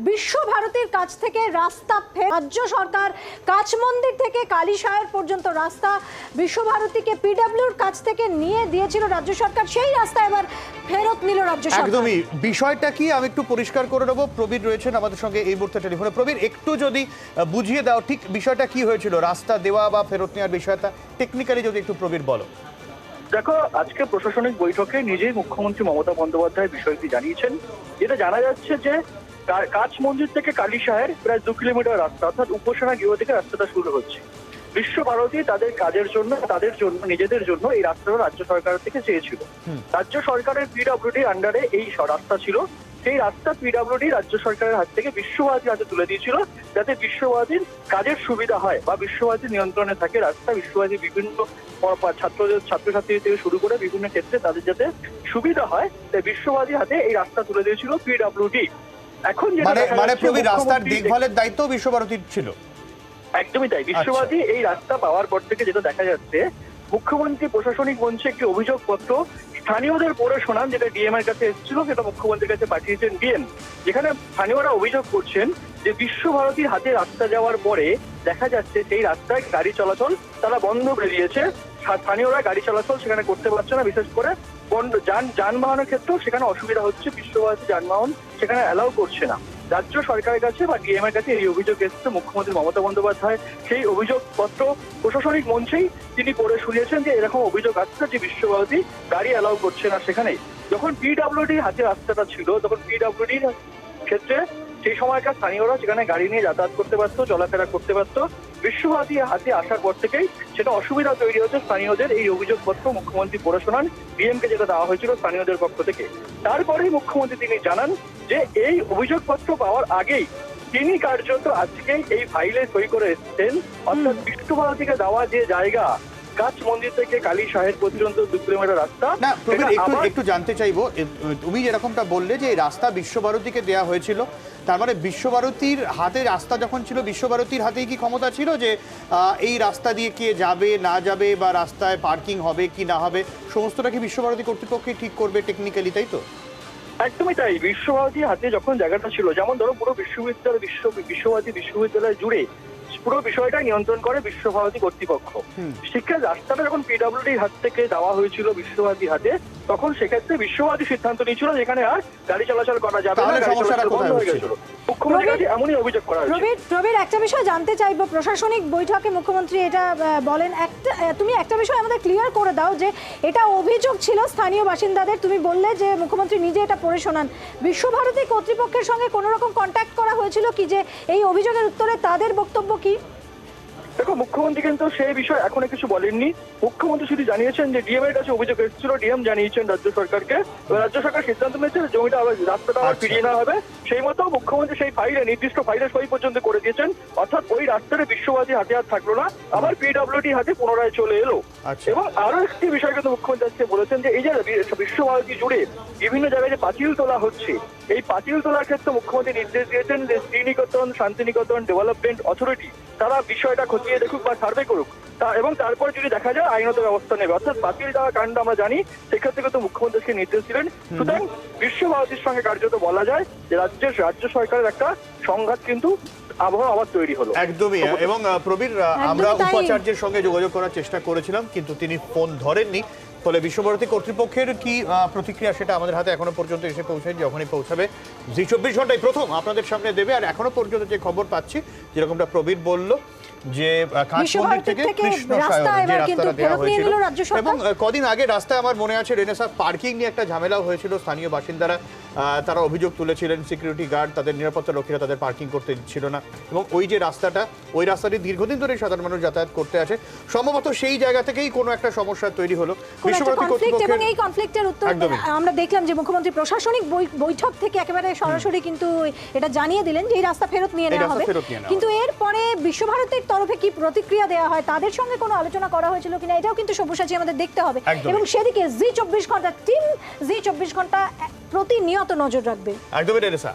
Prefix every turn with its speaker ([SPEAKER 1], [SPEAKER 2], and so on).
[SPEAKER 1] বিশ্বভারতীর কাছ থেকে রাস্তা ফে- রাজ্য সরকার কাছ মন্দির থেকে কালীশায়ের পর্যন্ত রাস্তা বিশ্বভারতীকে পিডব্লিউর কাছ থেকে নিয়ে দিয়েছিল রাজ্য সরকার। সেই রাস্তা এবার ফেরত নিল রাজ্য সরকার।
[SPEAKER 2] একদমই। বিষয়টা কি? আমি একটু পরিষ্কার করে নেব। প্রবীর রয়েছেন আমাদের সঙ্গে এই মুহূর্তে টেলিফোনে। প্রবীর একটু যদি বুঝিয়ে দাও ঠিক বিষয়টা কি হয়েছিল? রাস্তা দেওয়া বা ফেরত নেওয়ার বিষয়টা টেকনিক্যালি যদি একটু প্রবীর বলো।
[SPEAKER 3] দেখো আজকে প্রশাসনিক বৈঠকে নিজেই মুখ্যমন্ত্রী মমতা বন্দ্যোপাধ্যায় বিষয়টি জানিয়েছেন। যেটা জানা যাচ্ছে যে কাচ মন্দির থেকে কালীশাহের প্রায় দু কিলোমিটার রাস্তা অর্থাৎ উপাসনা গৃহ থেকে রাস্তাটা শুরু হচ্ছে। বিশ্বভারতী তাদের কাজের জন্য তাদের জন্য নিজেদের জন্য এই রাস্তাটা রাজ্য সরকার থেকে চেয়েছিল। রাজ্য সরকারের পিডব্লিউডি আন্ডারে এই রাস্তা ছিল। সেই রাস্তা পিডব্লিউডি রাজ্য সরকারের হাত থেকে বিশ্বভারতীর হাতে তুলে দিয়েছিল যাতে বিশ্বভারতীর কাজের সুবিধা হয় বা বিশ্বভারতীর নিয়ন্ত্রণে থাকে রাস্তা বিশ্বভারতী বিভিন্ন ছাত্রদের ছাত্রছাত্রী থেকে শুরু করে বিভিন্ন ক্ষেত্রে তাদের যাতে সুবিধা হয় তাই বিশ্বভারতীর হাতে এই রাস্তা তুলে দিয়েছিল পিডব্লিউডি এখন
[SPEAKER 2] মানে মানে প্রবীর রাস্তার দেখভালের দায়িত্ব বিশ্বভারতীর ছিল।
[SPEAKER 3] একদমই তাই। বিশ্ববাদী এই রাস্তা পাওয়ার পর থেকে যেটা দেখা যাচ্ছে মুখ্যমন্ত্রী প্রশাসনিক মঞ্চে একটি অভিযোগপত্র স্থানীয়দের পড়ে শোনান যেটা ডিএম এর কাছে এসেছিল সেটা মুখ্যমন্ত্রীর কাছে পাঠিয়েছেন ডিএম। যেখানে স্থানীয়রা অভিযোগ করছেন যে বিশ্বভারতীর হাতে রাস্তা যাওয়ার পরে দেখা যাচ্ছে সেই রাস্তায় গাড়ি চলাচল তারা বন্ধ করে দিয়েছে। স্থানীয়রা গাড়ি চলাচল সেখানে করতে পারছে না, বিশেষ করে যান যানবাহনের ক্ষেত্রেও সেখানে অসুবিধা হচ্ছে, বিশ্বভারতী যানবাহন সেখানে অ্যালাউ করছে না। রাজ্য সরকারের কাছে বা ডিএম এর কাছে এই অভিযোগ এসেছে, মুখ্যমন্ত্রী মমতা বন্দ্যোপাধ্যায় সেই অভিযোগপত্র প্রশাসনিক মঞ্চেই তিনি পড়ে শুনিয়েছেন যে এরকম অভিযোগ আসছে যে বিশ্বভারতী গাড়ি অ্যালাউ করছে না সেখানে যখন পিডব্লিউডি হাতে রাস্তাটা ছিল, তখন পিডব্লিউডির ক্ষেত্রে সেই সময়কার স্থানীয়রা সেখানে গাড়ি নিয়ে যাতায়াত করতে পারতো চলাফেরা করতে পারতো। বিশ্বভারতী হাতে আসার পর থেকেই সেটা অসুবিধা তৈরি হচ্ছে স্থানীয়দের। এই অভিযোগপত্র মুখ্যমন্ত্রী পড়ে শোনান। ডিএমকে যেটা দেওয়া হয়েছিল স্থানীয়দের পক্ষ থেকে। তারপরেই মুখ্যমন্ত্রী তিনি জানান যে এই অভিযোগপত্র পাওয়ার আগেই তিনি কার্যত আজকে এই ফাইলে সই করে এসেছেন। অর্থাৎ বিশ্বভারতীকে দেওয়া যে জায়গা কাছ মন্দির থেকে কালী শাহের পর্যন্ত দু কিলোমিটার রাস্তা।
[SPEAKER 2] না একটু একটু জানতে চাইব তুমি যেরকমটা বললে যে এই রাস্তা বিশ্বভারতীকে দেওয়া হয়েছিল তার মানে বিশ্বভারতীর হাতে রাস্তা যখন ছিল বিশ্বভারতীর হাতেই কি ক্ষমতা ছিল যে এই রাস্তা দিয়ে কে যাবে না যাবে বা রাস্তায় পার্কিং হবে কি না হবে সমস্তটা কি বিশ্বভারতী কর্তৃপক্ষই ঠিক করবে টেকনিক্যালি তাই তো?
[SPEAKER 3] একদমই তাই। বিশ্বভারতী হাতে যখন জায়গাটা ছিল যেমন ধরো পুরো বিশ্ববিদ্যালয় বিশ্ব বিশ্বভারতী বিশ্ববিদ্যালয় জুড়ে পুরো বিষয়টা নিয়ন্ত্রণ করে বিশ্বভারতী কর্তৃপক্ষ। শিক্ষার রাস্তাটা যখন পিডব্লিউডির হাত থেকে দেওয়া হয়েছিল বিশ্বভারতীর হাতে তখন সেক্ষেত্রে বিশ্বভারতী সিদ্ধান্ত নিয়েছিল যেখানে আর গাড়ি চলাচল করা যাবে না গাড়ি চলাচল বন্ধ হয়ে গেছিল। মুখ্যমন্ত্রীর কাছে এমনই অভিযোগ করা হয়েছে।
[SPEAKER 1] প্রবীর প্রবীর একটা বিষয় জানতে চাইব। প্রশাসনিক বৈঠকে মুখ্যমন্ত্রী এটা বলেন একটা তুমি একটা বিষয় আমাদের ক্লিয়ার করে দাও যে এটা অভিযোগ ছিল স্থানীয় বাসিন্দাদের। তুমি বললে যে মুখ্যমন্ত্রী নিজে এটা পড়ে শোনান। বিশ্বভারতী কর্তৃপক্ষের সঙ্গে কোনো রকম কন্ট্যাক্ট করা হয়েছিল কি যে এই অভিযোগের উত্তরে তাদের বক্তব্য কি?
[SPEAKER 3] দেখো মুখ্যমন্ত্রী কিন্তু সেই বিষয়ে এখনও কিছু বলেননি। মুখ্যমন্ত্রী শুধু জানিয়েছেন যে ডিএম এর কাছে অভিযোগ এসেছিল ডিএম জানিয়েছেন রাজ্য সরকারকে। রাজ্য সরকার সিদ্ধান্ত নিয়েছে যে জমিটা আবার রাস্তাটা আবার
[SPEAKER 2] আচ্ছা।
[SPEAKER 3] ফিরিয়ে নেওয়া হবে। সেই মতো মুখ্যমন্ত্রী সেই ফাইলে নির্দিষ্ট ফাইলে সই পর্যন্ত করে দিয়েছেন। অর্থাৎ ওই রাস্তাটা বিশ্ববাদী হাতে আর থাকল না। আবার পিডব্লিউডি হাতে পুনরায় চলে এলো।
[SPEAKER 2] আচ্ছা।
[SPEAKER 3] এবং আরও একটি বিষয় কিন্তু মুখ্যমন্ত্রী আজকে বলেছেন যে এই যে বিশ্বভারতী জুড়ে বিভিন্ন জায়গায় যে পাঁচিল তোলা হচ্ছে এই পাঁচিল তোলার ক্ষেত্রে মুখ্যমন্ত্রী নির্দেশ দিয়েছেন যে শ্রীনিকেতন শান্তিনিকেতন ডেভেলপমেন্ট অথরিটি তারা বিষয়টা খতিয়ে দেখুক বা সার্ভে করুক। তা এবং তারপর যদি দেখা যায় আইনত ব্যবস্থা নেবে। অর্থাৎ পাঁচিল দেওয়া কাণ্ড আমরা জানি সেক্ষেত্রে কিন্তু মুখ্যমন্ত্রীকে নির্দেশ দিলেন। সুতরাং বিশ্বভারতীর সঙ্গে কার্যত বলা যায় যে রাজ্যের রাজ্য সরকারের একটা সংঘাত কিন্তু আবহাওয়া আবার তৈরি হলো।
[SPEAKER 2] একদমই এবং প্রবীর আমরা উপাচার্যের সঙ্গে যোগাযোগ করার চেষ্টা করেছিলাম কিন্তু তিনি ফোন ধরেননি। ফলে বিশ্বভারতী কর্তৃপক্ষের কি আহ, প্রতিক্রিয়া সেটা আমাদের হাতে এখনও পর্যন্ত এসে পৌঁছায় যখনই পৌঁছাবে। জি চব্বিশ ঘন্টায় প্রথম আপনাদের সামনে দেবে আর এখনও পর্যন্ত যে খবর পাচ্ছি যেরকমটা প্রবীর বলল যে আহ, কাঁচ মন্দির
[SPEAKER 1] বিশ্বভারতী
[SPEAKER 2] থেকে কৃষ্ণ যে রাস্তাটা দেওয়া হয়েছিল। এবং কদিন আগে রাস্তায় আমার মনে আছে রেনেসা পার্কিং নিয়ে একটা ঝামেলা হয়েছিল স্থানীয় বাসিন্দারা তারা অভিযোগ তুলেছিলেন সিকিউরিটি গার্ড তাদের নিরাপত্তা রক্ষীরা তাদের পার্কিং করতে দিচ্ছিল না। এবং ওই যে রাস্তাটা ওই রাস্তাটি দীর্ঘদিন ধরে সাধারণ মানুষ যাতায়াত করতে আসে। সম্ভবত সেই জায়গা থেকেই কোনো একটা সমস্যা তৈরি হলো। বিশ্বভারতী কর্তৃপক্ষের
[SPEAKER 1] এই কনফ্লিক্টের উত্তর আমরা দেখলাম যে মুখ্যমন্ত্রী প্রশাসনিক বৈঠক থেকে একেবারে সরাসরি কিন্তু এটা জানিয়ে দিলেন যে এই রাস্তা ফেরত নিয়ে নেওয়া হবে। কিন্তু এরপরে বিশ্বভারতীর তরফে কি প্রতিক্রিয়া দেওয়া হয়? তাদের সঙ্গে কোনো আলোচনা করা হয়েছিল কিনা? এটাও কিন্তু সব্যসাচী আমাদের দেখতে হবে। এবং সেদিকে জি চব্বিশ ঘণ্টা টিম জি চব্বিশ ঘণ্টা প্রতিনিয়ত নজর রাখবে।
[SPEAKER 2] একদমই রেনেসা